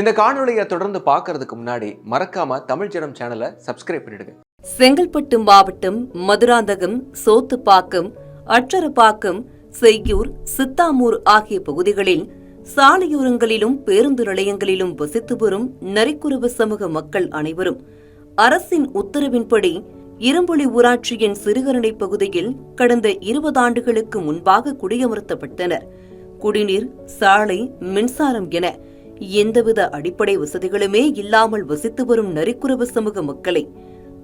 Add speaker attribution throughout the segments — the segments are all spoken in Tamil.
Speaker 1: இந்த காணொளியை தொடர்ந்து பார்க்கறதுக்கு முன்னாடி மறக்காம தமிழ் ஜனம் சேனலை சப்ஸ்கிரைப் பண்ணிடுங்க.
Speaker 2: செங்கல்பட்டு மாவட்டம் மதுராந்தகம் சோத்துப்பாக்கம் அற்றரப்பாக்கம் செய்யூர் சித்தாமூர் ஆகிய பகுதிகளில் சாலையோரங்களிலும் பேருந்து நிலையங்களிலும் வசித்து வரும் நரிக்குறவு சமூக மக்கள் அனைவரும் அரசின் உத்தரவின்படி இரும்பொலி ஊராட்சியின் சிறுகரணை பகுதியில் கடந்த இருபது ஆண்டுகளுக்கு முன்பாக குடியமர்த்தப்பட்டனர். குடிநீர் சாலை மின்சாரம் என எந்தவித அடிப்படை வசதிகளுமே இல்லாமல் வசித்து வரும் நரிக்குறவு சமூக மக்களை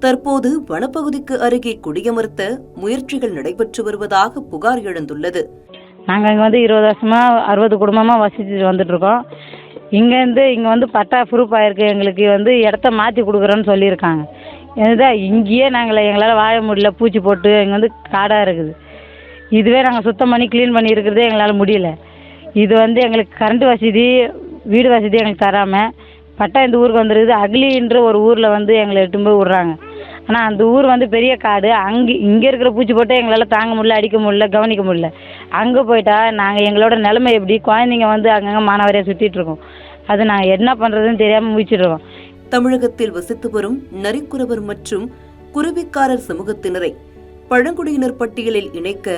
Speaker 2: தற்போது வனப்பகுதிக்கு அருகே குடியமர்த்த முயற்சிகள் நடைபெற்று வருவதாக புகார் எழுந்துள்ளது.
Speaker 3: நாங்கள் இங்கே வந்து இருபது வருஷமா அறுபது குடும்பமாக வசிச்சுட்டு வந்துட்டு இருக்கோம் இங்கேருந்து இங்கே வந்து பட்டா ப்ரூஃப் ஆயிருக்கு. எங்களுக்கு வந்து இடத்த மாற்றி கொடுக்குறோன்னு சொல்லியிருக்காங்க. இதுதான் இங்கேயே நாங்கள் எங்களால் வாழ முடியல. பூச்சி போட்டு இங்கே வந்து காடாக இருக்குது. இதுவே நாங்கள் சுத்தம் பண்ணி க்ளீன் பண்ணி இருக்கிறதே எங்களால் முடியல. இது வந்து எங்களுக்கு கரண்ட் வசதி வீடு வசதி எங்களுக்கு தராமல் பட்டா இந்த ஊருக்கு வந்துருக்குது. அக்லின்ற ஒரு ஊரில் வந்து எங்களை எட்டும் போய் விட்றாங்க. ஆனால் அந்த ஊர் வந்து பெரிய காடு. அங்கே இங்கே இருக்கிற பூச்சி போட்டு எங்களால் தாங்க முடியல அடிக்க முடியல கவனிக்க முடியல. அங்கே போயிட்டா நாங்கள் எங்களோட நிலமை எப்படி? குழந்தைங்க வந்து அங்கங்கே மானாவாரியாக சுற்றிட்டுருக்கோம் அது நாங்கள் என்ன பண்ணுறதுன்னு தெரியாமல் முடிச்சிடுறோம்
Speaker 2: தமிழகத்தில் வசித்து வரும் நரிக்குறவர் மற்றும் குருவிக்காரர் சமூகத்தினரை பழங்குடியினர் பட்டியலில் இணைக்க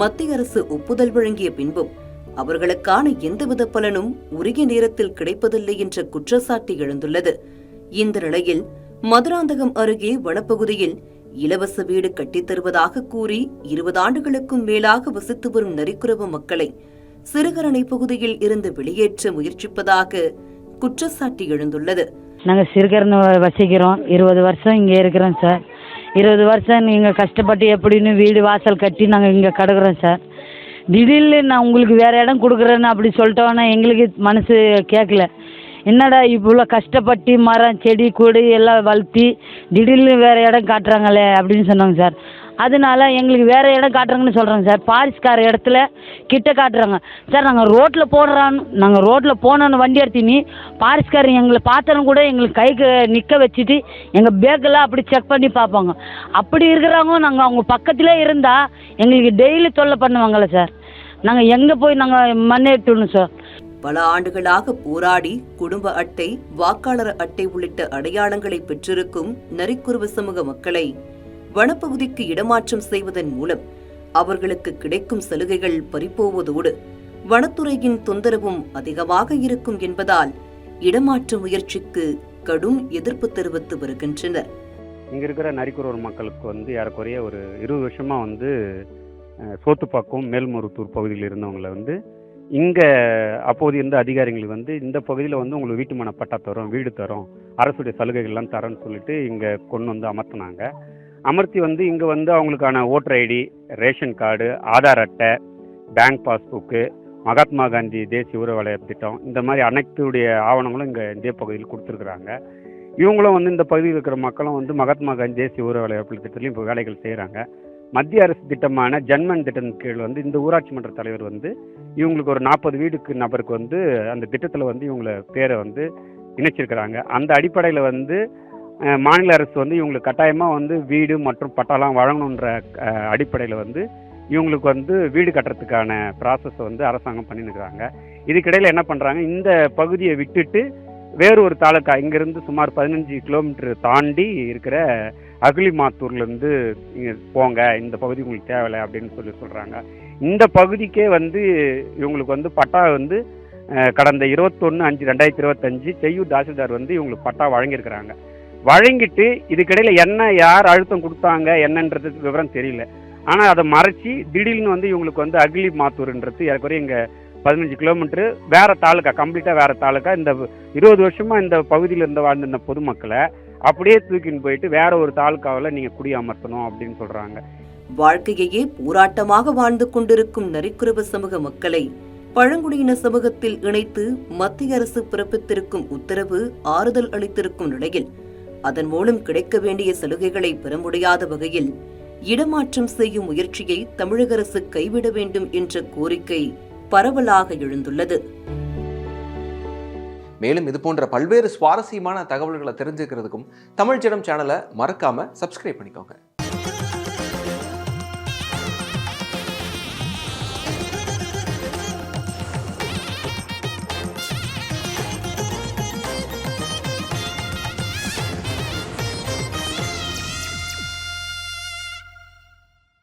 Speaker 2: மத்திய அரசு ஒப்புதல் வழங்கிய பின்பும் அவர்களுக்கான எந்தவித பலனும் உரிய நேரத்தில் கிடைப்பதில்லை என்ற குற்றச்சாட்டு எழுந்துள்ளது. இந்த நிலையில் மதுராந்தகம் அருகே வனப்பகுதியில் இலவச வீடு கட்டித்தருவதாக கூறி இருபது ஆண்டுகளுக்கும் மேலாக வசித்து வரும் நரிக்குறவு மக்களை சிறுகரணை பகுதியில் இருந்து வெளியேற்ற முயற்சிப்பதாக குற்றச்சாட்டு எழுந்துள்ளது.
Speaker 3: நாங்கள் சிறுகரணை வசிக்கிறோம். இருபது வருஷம் இங்கே இருக்கிறோம் சார். இருபது வருஷம் நீங்கள் கஷ்டப்பட்டு எப்படின்னு வீடு வாசல் கட்டி நாங்கள் இங்கே கிடக்குறோம் சார். திடீர்னு நான் உங்களுக்கு வேறு இடம் கொடுக்குறேன்னு அப்படி சொல்லிட்டோன்னா எங்களுக்கு மனசு கேட்கல. என்னடா இவ்வளோ கஷ்டப்பட்டு மரம் செடி கொடி எல்லாம் வளர்த்தி திடீர்னு வேறு இடம் காட்டுறாங்களே அப்படின்னு சொன்னாங்க சார். அதனால எங்களுக்கு வேறு இடம் காட்டுறாங்கன்னு சொல்கிறாங்க சார். பாரிஸ்கார இடத்துல கிட்ட காட்டுறாங்க. சார் நாங்கள் ரோட்டில் போடுறான்னு நாங்கள் ரோட்டில் போனோன்னு வண்டி எடுத்தினி பாரிஸ்காரர் எங்களை பார்த்தனும் கூட எங்களுக்கு கைக்கு நிற்க வச்சுட்டு எங்கள் பேக்கெல்லாம் அப்படி செக் பண்ணி பார்ப்பாங்க. அப்படி இருக்கிறவங்க நாங்கள் அவங்க பக்கத்திலே இருந்தால் எங்களுக்கு டெய்லி தொல்லை பண்ணுவாங்கள்ல சார். நாங்கள் எங்கே போய் நாங்கள் மண்ணேற்றணும் சார்?
Speaker 2: பல ஆண்டுகளாக போராடி குடும்ப அட்டை வாக்காளர் அட்டை உள்ளிட்ட அடையாளங்களை பெற்றிருக்கும் நரிக்குருவ சமூக மக்களை வனப்பகுதிக்கு இடமாற்றம் செய்வதன் மூலம் அவர்களுக்கு கிடைக்கும் சலுகைகள் பறிப்போவதோடு வனத்துறையின் தொந்தரவும் அதிகமாக இருக்கும் என்பதால் இடமாற்ற முயற்சிக்கு கடும் எதிர்ப்பு தெரிவித்து வருகின்றனர்.
Speaker 4: இங்கே இருக்கிற நரிக்குறவர் மக்களுக்கு வந்து ஏறக்குறைய ஒரு இருபது வருஷமாக வந்து சோத்துப்பாக்கம் மேல்மருத்தூர் பகுதியில் இருந்தவங்களை வந்து இங்கே அப்போது இருந்த அதிகாரிகள் வந்து இந்த பகுதியில் வந்து உங்களுக்கு வீட்டு மன பட்டா தரும் வீடு தரும் அரசுடைய சலுகைகள்லாம் தரோன்னு சொல்லிட்டு இங்கே கொண்டு வந்து அமர்த்தினாங்க. அமர்த்தி வந்து இங்கே வந்து அவங்களுக்கான voter ID ration card Aadhaar அட்டை பேங்க் பாஸ்புக்கு மகாத்மா காந்தி தேசிய ஊர திட்டம் இந்த மாதிரி அனைத்துடைய ஆவணங்களும் இங்கே இந்திய பகுதியில் கொடுத்துருக்குறாங்க. இவங்களும் வந்து இந்த பகுதியில் இருக்கிற மக்களும் வந்து மகாத்மா காந்தி தேசிய ஊர திட்டத்திலையும் இப்போ வேலைகள் செய்கிறாங்க மத்திய அரசு திட்டமான ஜன்மன் திட்டத்தின் கீழ் வந்து இந்த ஊராட்சி மன்ற தலைவர் வந்து இவங்களுக்கு ஒரு நாற்பது வீடுக்கு நபருக்கு வந்து அந்த திட்டத்தில் வந்து இவங்களை பேரை வந்து இணைச்சிருக்கிறாங்க. அந்த அடிப்படையில் வந்து மாநில அரசு வந்து இவங்களுக்கு கட்டாயமாக வந்து வீடு மற்றும் பட்டாலாம் வழங்கணுன்ற அடிப்படையில் வந்து இவங்களுக்கு வந்து வீடு கட்டுறதுக்கான ப்ராசஸை வந்து அரசாங்கம் பண்ணிருக்கிறாங்க இதுக்கிடையில் என்ன பண்ணுறாங்க இந்த பகுதியை விட்டுட்டு வேறு ஒரு தாலுக்கா இங்கேருந்து சுமார் பதினஞ்சு கிலோமீட்டர் தாண்டி இருக்கிற அகிலிமாத்தூர்லேருந்து இங்கே போங்க இந்த பகுதி உங்களுக்கு தேவையில்லை அப்படின்னு சொல்லி சொல்கிறாங்க இந்த பகுதிக்கே வந்து இவங்களுக்கு வந்து பட்டா வந்து கடந்த இருபத்தொன்று அஞ்சு ரெண்டாயிரத்தி இருபத்தஞ்சு செய்யூர் தாசில்தார் வந்து இவங்களுக்கு பட்டா வழங்கியிருக்கிறாங்க. வழங்கிட்டு இதுக்கிடையில் என்ன யார் அழுத்தம் கொடுத்தாங்க என்னன்றது விவரம் தெரியல. ஆனால் அதை மறைச்சி திடீர்னு வந்து இவங்களுக்கு வந்து அகிலி மாத்தூர்ன்றது ஏறக்குறைய இங்கே பதினஞ்சு கிலோமீட்டரு வேற தாலுக்கா கம்ப்ளீட்டாக வேறு தாலுக்கா இந்த இருபது வருஷமாக இந்த பகுதியில் இருந்து வாழ்ந்த இந்த பொதுமக்களை அப்படியே தூக்கின்னு போயிட்டு வேற ஒரு தாலுக்காவில் நீங்கள் குடியமர்த்தணும் அப்படின்னு சொல்கிறாங்க
Speaker 2: வாழ்க்கையையே போராட்டமாக வாழ்ந்து கொண்டிருக்கும் நரிக்குறவ சமூக மக்களை பழங்குடியின சமூகத்தில் இணைத்து மத்திய அரசு பிறப்பித்திருக்கும் உத்தரவு ஆறுதல் அளித்திருக்கும் நிலையில் அதன் மூலம் கிடைக்க வேண்டிய சலுகைகளை பெற முடியாத வகையில் இடமாற்றம் செய்யும் முயற்சியை தமிழக அரசு கைவிட வேண்டும் என்ற கோரிக்கை பரவலாக எழுந்துள்ளது.
Speaker 1: மேலும் இது போன்ற பல்வேறு சுவாரஸ்யமான தகவல்களை தெரிஞ்சுக்கிறதுக்கும் தமிழ் ஜனம் சேனலை மறக்காம சப்ஸ்கிரைப் பண்ணிக்கோங்க.